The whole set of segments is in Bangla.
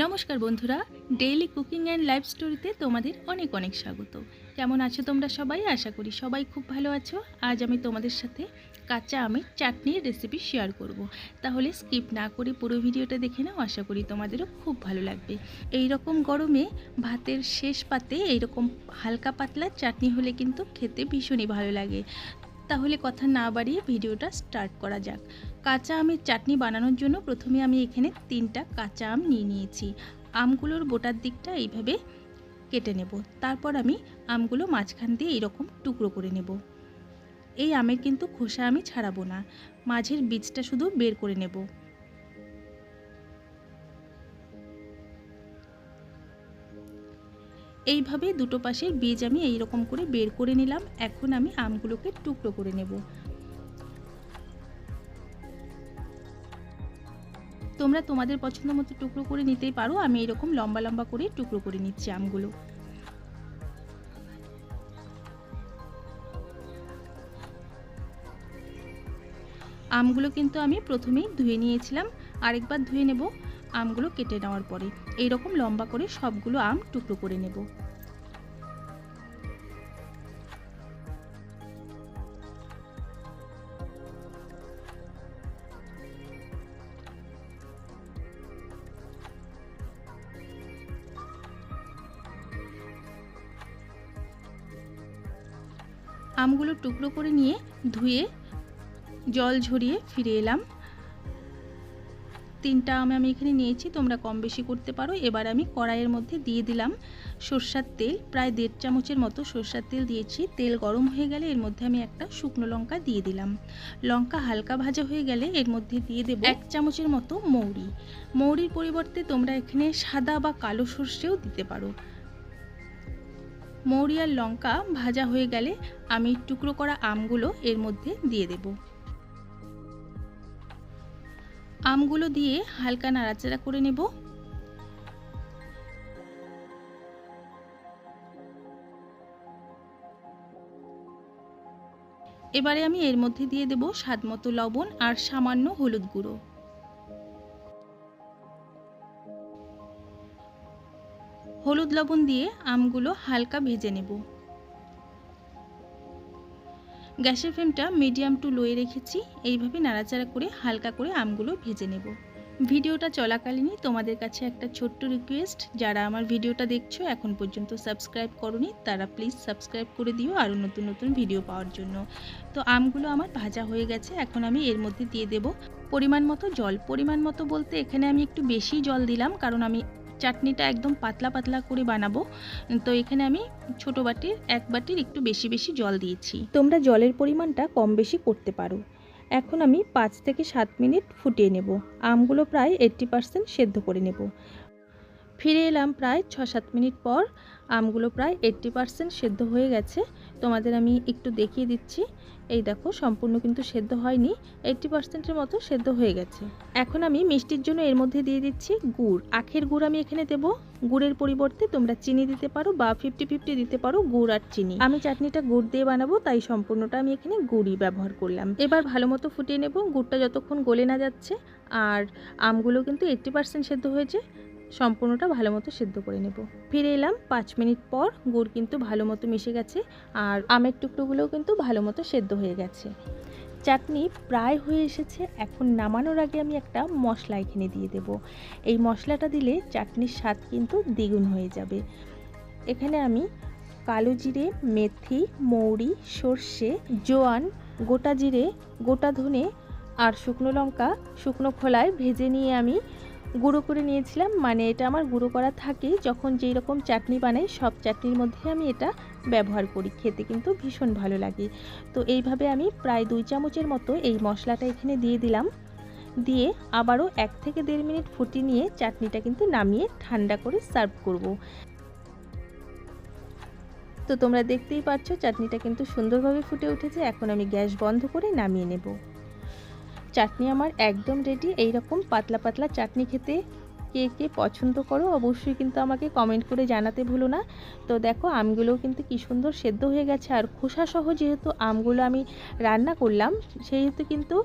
নমস্কার বন্ধুরা ডেইলি কুকিং অ্যান্ড লাইফ স্টোরিতে তোমাদের অনেক অনেক স্বাগত। কেমন আছো তোমরা সবাই? আশা করি সবাই খুব ভালো আছো। আজ আমি তোমাদের সাথে কাঁচা আমের চাটনির রেসিপি শেয়ার করব। তাহলে স্কিপ না করে পুরো ভিডিওটা দেখে নাও, আশা করি তোমাদেরও খুব ভালো লাগবে। এই রকম গরমে ভাতের শেষ পাতে এইরকম হালকা পাতলা চাটনি হলে কিন্তু খেতে ভীষণই ভালো লাগে। তাহলে কথা না বাড়িয়ে ভিডিওটা স্টার্ট করা যাক। কাঁচা আমের চাটনি বানানোর জন্য প্রথমে আমি এখানে তিনটা কাঁচা আম নিয়ে নিয়েছি। আমগুলোর গোটার দিকটা এইভাবে কেটে নেব। তারপর আমি আমগুলো মাঝখান দিয়ে এরকম টুকরো করে নেব। এই আমের কিন্তু খোসা আমি ছাড়াবো না। মাঝের বীজটা শুধু বের করে নেব। এইভাবে দুটো পাশের বীজ আমি এই রকম করে বের করে নিলাম। এখন আমি আমগুলোকে টুকরো করে নেব। তোমরা তোমাদের পছন্দ মতো টুকরো করে নিতেই পারো। আমি এরকম লম্বা লম্বা করে টুকরো করে নিচ্ছি আমগুলো। আমগুলো কিন্তু আমি প্রথমেই ধুয়ে নিয়েছিলাম। আরেকবার ধুয়ে নেব। আমগুলো কেটে নেওয়ার পরে এই রকম লম্বা করে সবগুলো আম টুকরো করে নেব। আমগুলো টুকরো করে নিয়ে ধুয়ে জল ঝরিয়ে ফিরে এলাম। তিনটা আম আমি এখানে নিয়েছি, তোমরা কম বেশি করতে পারো। এবার আমি কড়াইয়ের মধ্যে দিয়ে দিলাম সর্ষার তেল। প্রায় দেড় চামচের মতো সর্ষার তেল দিয়েছি। তেল গরম হয়ে গেলে এর মধ্যে আমি একটা শুকনো লঙ্কা দিয়ে দিলাম। লঙ্কা হালকা ভাজা হয়ে গেলে এর মধ্যে দিয়ে দেবো এক চামচের মতো মৌরি। মৌরির পরিবর্তে তোমরা এখানে সাদা বা কালো সর্ষেও দিতে পারো। মৌরি আর লঙ্কা ভাজা হয়ে গেলে আমি টুকরো করা আমগুলো এর মধ্যে দিয়ে দেব। আমগুলো দিয়ে হালকা নাড়াচাড়া করে নেব। এবারে আমি এর মধ্যে দিয়ে দেব স্বাদ মতো লবণ আর সামান্য হলুদ গুঁড়ো। হলুদ লবণ দিয়ে আমগুলো হালকা ভেজে নেব। গ্যাসের ফ্লেমটা মিডিয়াম টু লোয়ে রেখেছি, এইভাবে নাড়াচাড়া করে হালকা করে আমগুলো ভেজে নেব। ভিডিওটা চলাকালীনই তোমাদের কাছে একটা ছোট্ট রিকোয়েস্ট যারা আমার ভিডিওটা দেখছ এখন পর্যন্ত সাবস্ক্রাইব করনি, তারা প্লিজ সাবস্ক্রাইব করে দিও আরও নতুন নতুন ভিডিও পাওয়ার জন্য। তো আমগুলো আমার ভাজা হয়ে গেছে, এখন আমি এর মধ্যে দিয়ে দেব। পরিমাণ মতো, জল পরিমাণ মতো বলতে এখানে আমি একটু বেশি জল দিলাম, কারণ আমি চাটনিটা একদম পাতলা পাতলা করে বানাবো। তো এখানে আমি ছোট বাটির, এক বাটির একটু বেশি বেশি জল দিয়েছি। তোমরা জলের পরিমাণটা কম বেশি করতে পারো। এখন আমি পাঁচ থেকে সাত মিনিট ফুটিয়ে নেব। আমগুলো প্রায় এইট্টি পারসেন্ট সেদ্ধ করে নেব। ফিরে এলাম প্রায় ছ সাত মিনিট পর। আমগুলো প্রায় এইট্টি পারসেন্ট সেদ্ধ হয়ে গেছে। তোমাদের আমি একটু দেখিয়ে দিচ্ছি। এই দেখো, সম্পূর্ণ কিন্তু সেদ্ধ হয়নি। এইট্টি পার্সেন্টের মতো সেদ্ধ হয়ে গেছে। এখন আমি মিষ্টির জন্য এর মধ্যে দিয়ে দিচ্ছি গুড়। আখের গুড় আমি এখানে দেবো। গুড়ের পরিবর্তে তোমরা চিনি দিতে পারো বা ফিফটি ফিফটি দিতে পারো গুড় আর চিনি। আমি চাটনিটা গুড় দিয়ে বানাবো, তাই সম্পূর্ণটা আমি এখানে গুড়ই ব্যবহার করলাম। এবার ভালো মতো ফুটিয়ে নেব। গুড়টা যতক্ষণ গলে না যাচ্ছে। আর আমগুলো কিন্তু এইট্টি পার্সেন্ট সেদ্ধ হয়েছে। সম্পূর্ণটা ভালো মতো সেদ্ধ করে নেব। ফিরে এলাম, পাঁচ মিনিট পর গুড় কিন্তু ভালো মতো মিশে গেছে আর আমের টুকরোগুলোও কিন্তু ভালো মতো সেদ্ধ হয়ে গেছে। চাটনি প্রায় হয়ে এসেছে, এখন নামানোর আগে আমি একটা মশলা এখানে দিয়ে দেব। এই মশলাটা দিলে চাটনির স্বাদ কিন্তু দ্বিগুণ হয়ে যাবে। এখানে আমি কালো জিরে, মেথি, মৌরি, সর্ষে, জোয়ান, গোটা জিরে, গোটা ধনে আর শুকনো লঙ্কা, শুকনো খোলায় ভেজে নিয়ে আমি গুঁড়ো করে নিয়েছিলাম। মানে এটা আমার গুঁড়ো করা থাকে যখন যেই রকম চাটনি বানাই, সব চাটনির মধ্যে আমি এটা ব্যবহার করি। খেতে কিন্তু ভীষণ ভালো লাগে। তো এইভাবে আমি প্রায় দুই চামচের মতো এই মশলাটা এখানে দিয়ে দিলাম। দিয়ে আবারও এক থেকে দেড় মিনিট ফুটিয়ে নিয়ে চাটনিটা কিন্তু নামিয়ে ঠান্ডা করে সার্ভ করব। তো তোমরা দেখতেই পাচ্ছ, চাটনিটা কিন্তু সুন্দরভাবে ফুটে উঠেছে। এখন আমি গ্যাস বন্ধ করে নামিয়ে নেব। চাটনি আমার একদম রেডি এই রকম পাতলা পাতলা চাটনি খেতে কে কে পছন্দ করো অবশ্যই কিন্তু আমাকে কমেন্ট করে জানাতে ভুলো না। তো দেখো, আমগুলোও কিন্তু কি সুন্দর সেদ্ধ হয়ে গেছে আর খোসা সহ যেহেতু আমগুলো আমি রান্না করলাম, সেহেতু কিন্তু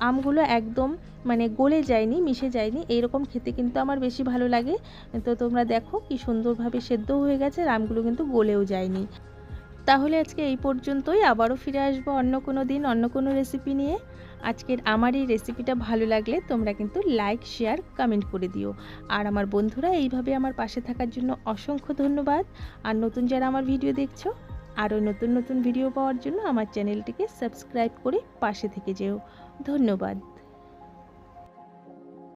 আমগুলো একদম মানে গলে যায়নি, মিশে যায়নি, এইরকম খেতে কিন্তু আমার বেশি ভালো লাগে। তো তোমরা দেখো কি সুন্দরভাবে সেদ্ধ হয়ে গেছে আর আমগুলো কিন্তু গলেও যায়নি। তাহলে আজকে এই পর্যন্তই। আবারও ফিরে আসব অন্য কোনো দিন, অন্য কোনো রেসিপি নিয়ে। আজকের আমার এই রেসিপিটা ভালো লাগলে তোমরা কিন্তু লাইক শেয়ার কমেন্ট করে দিও। আর আমার বন্ধুরা, এইভাবে আমার পাশে থাকার জন্য অসংখ্য ধন্যবাদ। আর নতুন যারা আমার ভিডিও দেখছ, আরও নতুন নতুন ভিডিও পাওয়ার জন্য আমার চ্যানেলটিকে সাবস্ক্রাইব করে পাশে থেকে যেও। ধন্যবাদ।